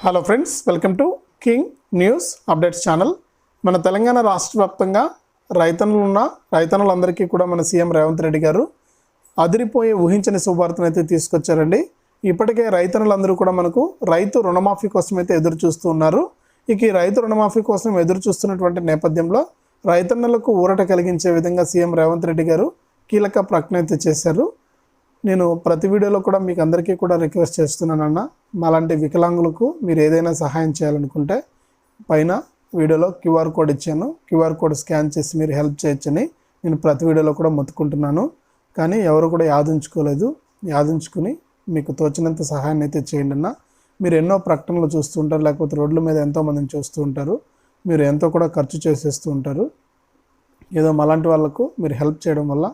Hello friends welcome to king news updates channel మన తెలంగాణ రాష్ట్ర వ్యాప్తంగా రైతన్నులు ఉన్న రైతన్నులందరికీ కూడా మన సీఎం రేవంత్ రెడ్డి గారు అదిరిపోయే ఊహించని శుభార్తను అయితే తీసుకొచ్చారండి. ఇప్పటికే రైతన్నులందరూ కూడా మనకు రైతు రుణమాఫీ కోసం అయితే ఎదురు చూస్తూ ఉన్నారు. ఇక ఈ రైతు రుణమాఫీ కోసం ఎదురు చూస్తున్నటువంటి నేపథ్యంలో రైతన్నులకు ఊరట కలిగించే విధంగా సీఎం రేవంత్ రెడ్డి గారు కీలక ప్రకటన అయితే చేశారు. నేను ప్రతి వీడియోలో కూడా మీకు అందరికీ కూడా రిక్వెస్ట్ చేస్తున్నానన్న మాలాంటి వికలాంగులకు మీరు ఏదైనా సహాయం చేయాలనుకుంటే పైన వీడియోలో క్యూఆర్ కోడ్ ఇచ్చాను. క్యూఆర్ కోడ్ స్కాన్ చేసి మీరు హెల్ప్ చేయొచ్చని నేను ప్రతి వీడియోలో కూడా మొత్తుకుంటున్నాను. కానీ ఎవరు కూడా యాదించుకోలేదు. యాదించుకుని మీకు తోచినంత సహాయాన్ని అయితే చేయండి అన్న. మీరు ఎన్నో ప్రకటనలు చూస్తూ ఉంటారు లేకపోతే రోడ్ల మీద ఎంతోమందిని చూస్తూ ఉంటారు. మీరు ఎంతో కూడా ఖర్చు చేసేస్తూ ఉంటారు. ఏదో మలాంటి వాళ్ళకు మీరు హెల్ప్ చేయడం వల్ల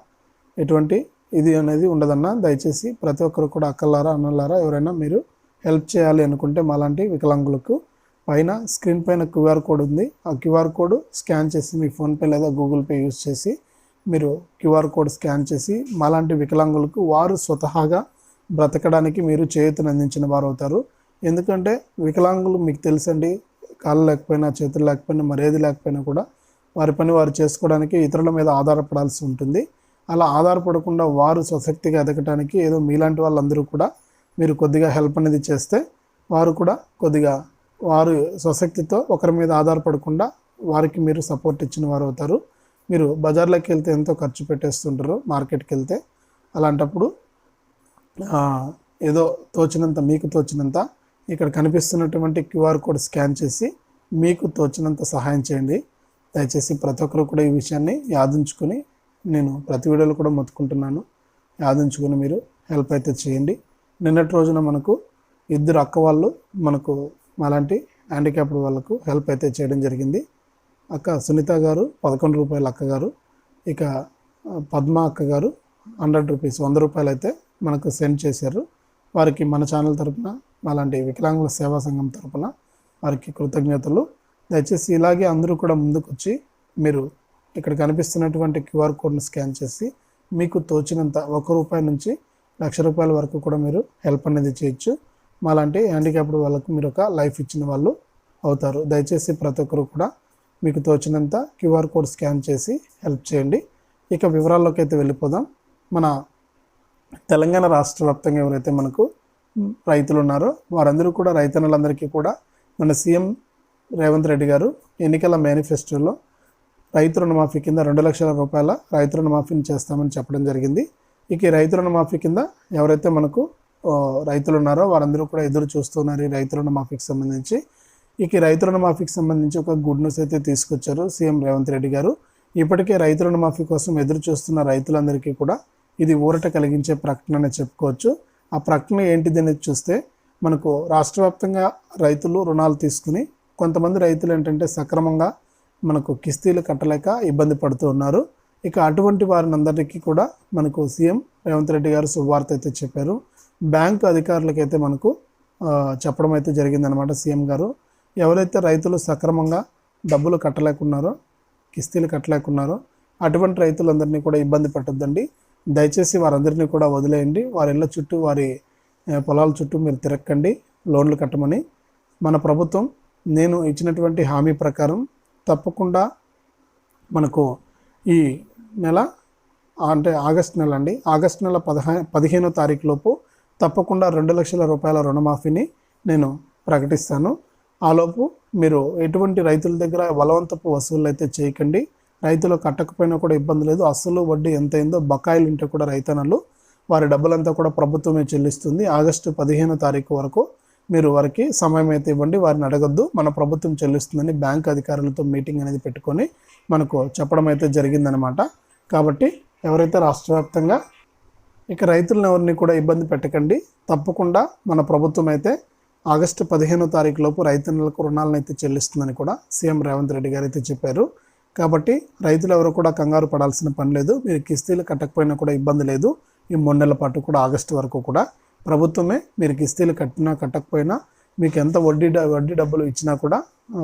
ఎటువంటి ఇది అనేది ఉండదన్న దయచేసి ప్రతి ఒక్కరు కూడా అక్కలారా అన్నలారా ఎవరైనా మీరు హెల్ప్ చేయాలి అనుకుంటే మాలాంటి వికలాంగులకు పైన స్క్రీన్ పైన క్యూఆర్ కోడ్ ఉంది. ఆ క్యూఆర్ కోడ్ స్కాన్ చేసి మీ ఫోన్పే లేదా గూగుల్ పే యూస్ చేసి మీరు క్యూఆర్ కోడ్ స్కాన్ చేసి మాలాంటి వికలాంగులకు వారు స్వతహాగా బ్రతకడానికి మీరు చేయూతను అందించిన వారు అవుతారు. ఎందుకంటే వికలాంగులు మీకు తెలుసండి కాళ్ళు లేకపోయినా చేతులు లేకపోయినా మరేది లేకపోయినా కూడా వారి పని వారు చేసుకోవడానికి ఇతరుల మీద ఆధారపడాల్సి ఉంటుంది. అలా ఆధారపడకుండా వారు స్వశక్తిగా ఎదగటానికి ఏదో మీలాంటి వాళ్ళందరూ కూడా మీరు కొద్దిగా హెల్ప్ అనేది చేస్తే వారు కూడా కొద్దిగా వారు స్వశక్తితో ఒకరి మీద ఆధారపడకుండా వారికి మీరు సపోర్ట్ ఇచ్చిన వారు అవుతారు. మీరు బజార్లోకి వెళ్తే ఎంతో ఖర్చు పెట్టేస్తుంటారు మార్కెట్కి వెళ్తే. అలాంటప్పుడు ఏదో తోచినంత మీకు తోచినంత ఇక్కడ కనిపిస్తున్నటువంటి క్యూఆర్ కోడ్ స్కాన్ చేసి మీకు తోచినంత సహాయం చేయండి. దయచేసి ప్రతి ఒక్కరు కూడా ఈ విషయాన్ని యాదించుకొని నేను ప్రతి వీడియోలో కూడా మొత్తుకుంటున్నాను. యాదించుకొని మీరు హెల్ప్ అయితే చేయండి. నిన్నటి రోజున మనకు ఇద్దరు అక్క వాళ్ళు మనకు అలాంటి హ్యాండిక్యాప్డ్ వాళ్ళకు హెల్ప్ అయితే చేయడం జరిగింది. అక్క సునీత గారు పదకొండు రూపాయల అక్క గారు ఇక పద్మ అక్క గారు హండ్రెడ్ రూపీస్ వంద రూపాయలు అయితే మనకు సెండ్ చేశారు. వారికి మన ఛానల్ తరపున అలాంటి వికలాంగుల సేవా సంఘం తరపున వారికి కృతజ్ఞతలు. దయచేసి ఇలాగే అందరూ కూడా ముందుకు వచ్చి మీరు ఇక్కడ కనిపిస్తున్నటువంటి క్యూఆర్ కోడ్ని స్కాన్ చేసి మీకు తోచినంత ఒక రూపాయి నుంచి లక్ష రూపాయల వరకు కూడా మీరు హెల్ప్ అనేది చేయొచ్చు. మాలాంటి హ్యాండిక్యాప్డ్ వాళ్ళకు మీరు ఒక లైఫ్ ఇచ్చిన వాళ్ళు అవుతారు. దయచేసి ప్రతి ఒక్కరు కూడా మీకు తోచినంత క్యూఆర్ కోడ్ స్కాన్ చేసి హెల్ప్ చేయండి. ఇక వివరాల్లోకి అయితే వెళ్ళిపోదాం. మన తెలంగాణ రాష్ట్ర వ్యాప్తంగా ఎవరైతే మనకు రైతులు ఉన్నారో వారందరూ కూడా రైతన్నలందరికీ కూడా మన సీఎం రేవంత్ రెడ్డి గారు ఎన్నికల మేనిఫెస్టోలో రైతు రుణమాఫీ కింద రెండు లక్షల రూపాయల రైతు రుణమాఫీని చేస్తామని చెప్పడం జరిగింది. ఇక ఈ రైతు రుణమాఫీ కింద ఎవరైతే మనకు రైతులు ఉన్నారో వారందరూ కూడా ఎదురు చూస్తున్నారు ఈ రైతు రుణమాఫీకి సంబంధించి. ఇక ఈ రైతు రుణమాఫీకి సంబంధించి ఒక గుడ్ న్యూస్ అయితే తీసుకొచ్చారు సీఎం రేవంత్ రెడ్డి గారు. ఇప్పటికే రైతు రుణమాఫీ కోసం ఎదురు చూస్తున్న రైతులందరికీ కూడా ఇది ఊరట కలిగించే ప్రకటన అని చెప్పుకోవచ్చు. ఆ ప్రకటన ఏంటిది అనేది చూస్తే మనకు రాష్ట్ర వ్యాప్తంగా రైతులు రుణాలు తీసుకుని కొంతమంది రైతులు ఏంటంటే సక్రమంగా మనకు కిస్తీలు కట్టలేక ఇబ్బంది పడుతూ ఉన్నారు. ఇక అటువంటి వారినందరికీ కూడా మనకు సీఎం రేవంత్ రెడ్డి గారు శుభవార్త అయితే చెప్పారు. బ్యాంకు అధికారులకైతే మనకు చెప్పడం అయితే జరిగిందనమాట సీఎం గారు. ఎవరైతే రైతులు సక్రమంగా డబ్బులు కట్టలేకున్నారో కిస్తీలు కట్టలేకున్నారో అటువంటి రైతులందరినీ కూడా ఇబ్బంది పెట్టొద్దండి. దయచేసి వారందరినీ కూడా వదిలేయండి. వారి ఇళ్ళ చుట్టూ వారి పొలాల చుట్టూ మీరు తిరక్కండి లోన్లు కట్టమని మన ప్రభుత్వం నేను ఇచ్చినటువంటి హామీ ప్రకారం తప్పకుండా మనకు ఈ నెల అంటే ఆగస్ట్ నెల అండి. ఆగస్ట్ నెల పదహా పదిహేనో తారీఖు లోపు తప్పకుండా రెండు లక్షల రూపాయల రుణమాఫీని నేను ప్రకటిస్తాను. ఆలోపు మీరు ఎటువంటి రైతుల దగ్గర బలవంతపు వసూళ్ళు అయితే చేయకండి. రైతులు కట్టకపోయినా కూడా ఇబ్బంది లేదు. అసలు వడ్డీ ఎంత అయిందో బకాయిలు ఉంటే కూడా రైతన్నలు వారి డబ్బులంతా కూడా ప్రభుత్వమే చెల్లిస్తుంది. ఆగస్టు పదిహేనో తారీఖు వరకు మీరు వారికి సమయం అయితే ఇవ్వండి వారిని అడగొద్దు. మన ప్రభుత్వం చెల్లిస్తుందని బ్యాంక్ అధికారులతో మీటింగ్ అనేది పెట్టుకొని మనకు చెప్పడం అయితే జరిగిందనమాట. కాబట్టి ఎవరైతే రాష్ట్ర వ్యాప్తంగా ఇక రైతులను ఎవరిని కూడా ఇబ్బంది పెట్టకండి. తప్పకుండా మన ప్రభుత్వం అయితే ఆగస్టు పదిహేనో తారీఖు లోపు రైతన్నులకు రుణాలను అయితే చెల్లిస్తుందని కూడా సీఎం రేవంత్ రెడ్డి గారు అయితే చెప్పారు. కాబట్టి రైతులు ఎవరు కూడా కంగారు పడాల్సిన పని లేదు. మీరు కిస్తీలు కట్టకపోయినా కూడా ఇబ్బంది లేదు. ఈ మూడు నెలల పాటు కూడా ఆగస్టు వరకు కూడా ప్రభుత్వమే మీరు కిస్తీలు కట్టినా కట్టకపోయినా మీకు ఎంత వడ్డీ వడ్డీ డబ్బులు ఇచ్చినా కూడా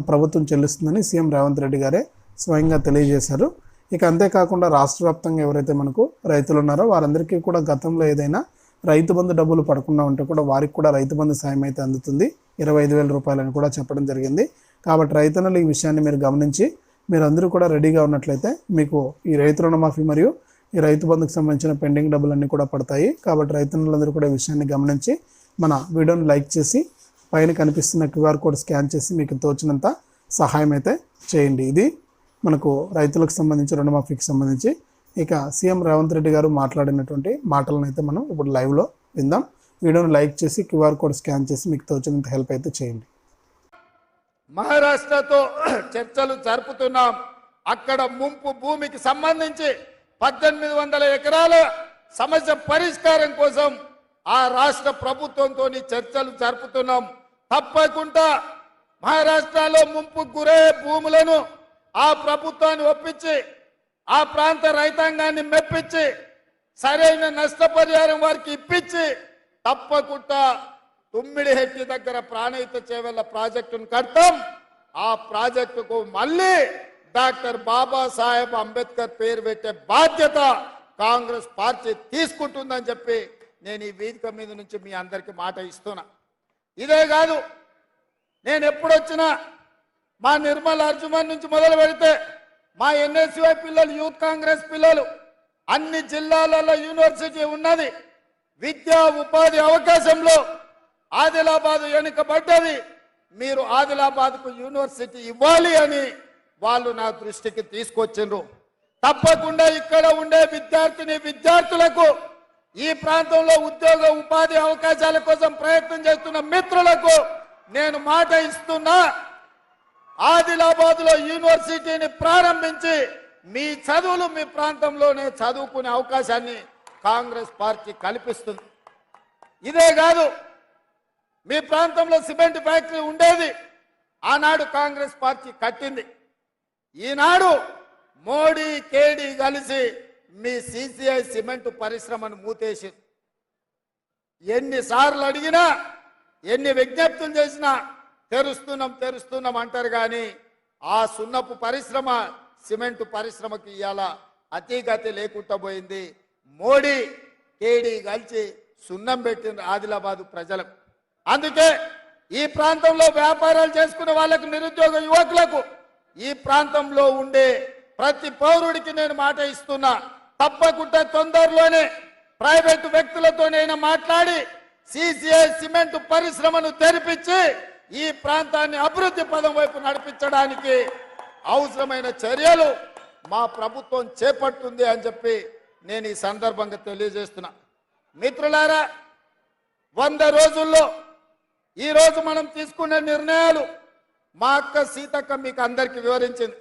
ప్రభుత్వం చెల్లిస్తుందని సీఎం రేవంత్ రెడ్డి గారే స్వయంగా తెలియజేశారు. ఇక అంతేకాకుండా రాష్ట్ర వ్యాప్తంగా ఎవరైతే మనకు రైతులు ఉన్నారో వారందరికీ కూడా గతంలో ఏదైనా రైతు బంధు డబ్బులు పడకుండా ఉంటే కూడా వారికి కూడా రైతు బంధు సాయం అయితే అందుతుంది. ఇరవై ఐదు వేల రూపాయలని కూడా చెప్పడం జరిగింది. కాబట్టి రైతన్నలు ఈ విషయాన్ని మీరు గమనించి మీరందరూ కూడా రెడీగా ఉన్నట్లయితే మీకు ఈ రైతు రుణమాఫీ మరియు ఈ రైతు బంధుకు సంబంధించిన పెండింగ్ డబ్బులన్నీ కూడా పడతాయి. కాబట్టి రైతన్నులందరూ కూడా ఈ విషయాన్ని గమనించి మన వీడియోని లైక్ చేసి పైన కనిపిస్తున్న క్యూఆర్ కోడ్ స్కాన్ చేసి మీకు తోచినంత సహాయం అయితే చేయండి. ఇది మనకు రైతులకు సంబంధించి రుణమాఫీకి సంబంధించి ఇక సీఎం రేవంత్ రెడ్డి గారు మాట్లాడినటువంటి మాటలను అయితే మనం ఇప్పుడు లైవ్లో విందాం. వీడియోని లైక్ చేసి క్యూఆర్ కోడ్ స్కాన్ చేసి మీకు తోచినంత హెల్ప్ అయితే చేయండి. మహారాష్ట్రతో చర్చలు జరుపుతున్నాం. అక్కడ ముంపు భూమికి సంబంధించి పద్దెనిమిది వందల ఎకరాల సమస్య పరిష్కారం కోసం ఆ రాష్ట్ర ప్రభుత్వంతో చర్చలు జరుపుతున్నాం. తప్పకుండా మహారాష్ట్రలో ముంపు గురయ్యే భూములను ఆ ప్రభుత్వాన్ని ఒప్పించి ఆ ప్రాంత రైతాంగాన్ని మెప్పించి సరైన నష్టపరిహారం వారికి ఇప్పించి తప్పకుండా తుమ్మిడి హెట్టి దగ్గర ప్రాణహిత చేవెళ్ళ ప్రాజెక్టును కడతాం. ఆ ప్రాజెక్టుకు మళ్ళీ డాక్టర్ బాబాసాహెబ్ అంబేద్కర్ పేరు పెట్టే బాధ్యత కాంగ్రెస్ పార్టీ తీసుకుంటుందని చెప్పి నేను ఈ వేదిక మీద నుంచి మీ అందరికీ మాట ఇస్తున్నా. ఇదే కాదు నేను ఎప్పుడొచ్చినా మా నిర్మల్ అర్జుమన్ నుంచి మొదలు పెడితే మా ఎన్ఎస్యుఐ పిల్లలు యూత్ కాంగ్రెస్ పిల్లలు అన్ని జిల్లాలలో యూనివర్సిటీ ఉన్నది. విద్యా ఉపాధి అవకాశంలో ఆదిలాబాద్ వెనుకబడ్డది మీరు ఆదిలాబాద్కు యూనివర్సిటీ ఇవ్వాలి అని వాళ్ళు నా దృష్టికి తీసుకొచ్చిండ్రు. తప్పకుండా ఇక్కడ ఉండే విద్యార్థిని విద్యార్థులకు ఈ ప్రాంతంలో ఉద్యోగ ఉపాధి అవకాశాల కోసం ప్రయత్నం చేస్తున్న మిత్రులకు నేను మాట ఇస్తున్నా. ఆదిలాబాద్లో యూనివర్సిటీని ప్రారంభించి మీ చదువులు మీ ప్రాంతంలోనే చదువుకునే అవకాశాన్ని కాంగ్రెస్ పార్టీ కల్పిస్తుంది. ఇదే కాదు మీ ప్రాంతంలో సిమెంట్ ఫ్యాక్టరీ ఉండేది. ఆనాడు కాంగ్రెస్ పార్టీ కట్టింది. ఈనాడు మోడీ కేడీ కలిసి మీ సిసిఐ సిమెంట్ పరిశ్రమను మూతేసి ఎన్నిసార్లు అడిగినా ఎన్ని విజ్ఞప్తులు చేసినా తెరుస్తున్నాం తెరుస్తున్నాం అంటారు కానీ ఆ సున్నపు పరిశ్రమ సిమెంట్ పరిశ్రమకి ఇవాళ అతిగతి లేకుండా పోయింది. మోడీ కేడీ కలిసి సున్నం పెట్టిన ఆదిలాబాద్ ప్రజలకు. అందుకే ఈ ప్రాంతంలో వ్యాపారాలు చేసుకునే వాళ్ళకు నిరుద్యోగ యువకులకు ఈ ప్రాంతంలో ఉండే ప్రతి పౌరుడికి నేను మాట ఇస్తున్నా. తప్పకుండా తొందరలోనే ప్రైవేటు వ్యక్తులతోనైనా మాట్లాడి సిసిఐ సిమెంట్ పరిశ్రమను తెరిపించి ఈ ప్రాంతాన్ని అభివృద్ధి పదం వైపు నడిపించడానికి అవసరమైన చర్యలు మా ప్రభుత్వం చేపట్టుంది అని చెప్పి నేను ఈ సందర్భంగా తెలియజేస్తున్నా. మిత్రులారా వంద రోజుల్లో ఈ రోజు మనం తీసుకునే నిర్ణయాలు మా అక్క సీతక్క మీకు అందరికి వివరించింది.